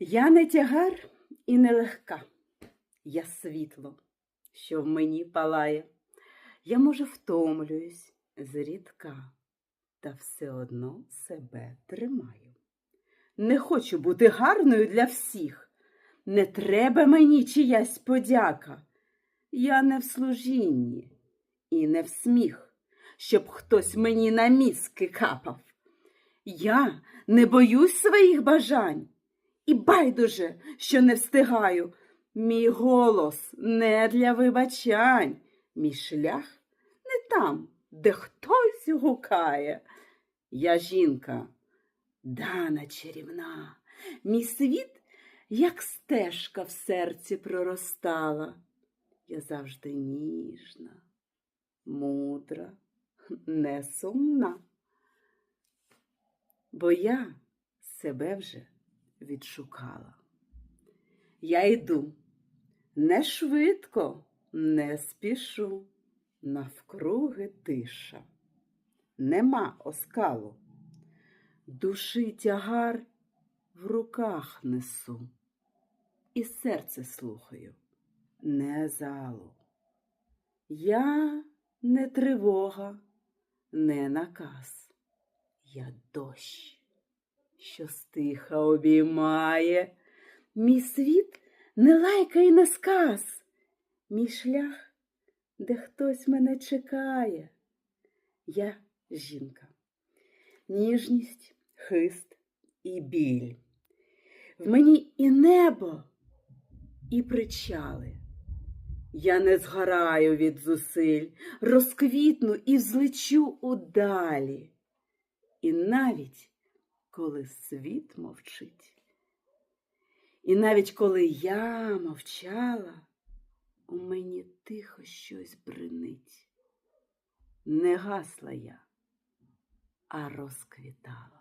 Я не тягар і не легка, я світло, що в мені палає. Я, може, втомлююсь зрідка, та все одно себе тримаю. Не хочу бути гарною для всіх. Не треба мені чиясь подяка. Я не в служінні і не в сміх, щоб хтось мені на мізки капав. Я не боюсь своїх бажань. І байдуже, що не встигаю. Мій голос не для вибачань, мій шлях не там, де хтось гукає. Я жінка, дана чарівна, мій світ, як стежка в серці проростала. Я завжди ніжна, мудра, не сумна. Бо я себе вже відшукала. Я йду. Не швидко, не спішу, навкруги тиша. Нема оскалу, душі тягар в руках несу, і серце слухаю, не залу. Я не тривога, не наказ, я дощ що стиха обіймає. Мій світ не лайка і не сказ, мій шлях, де хтось мене чекає. Я жінка, ніжність, хист і біль. В мені і небо, і причали. Я не згораю від зусиль, розквітну і взлечу удалі. І навіть коли світ мовчить. І навіть коли я мовчала, у мені тихо щось бринить. Не гасла я, а розквітала.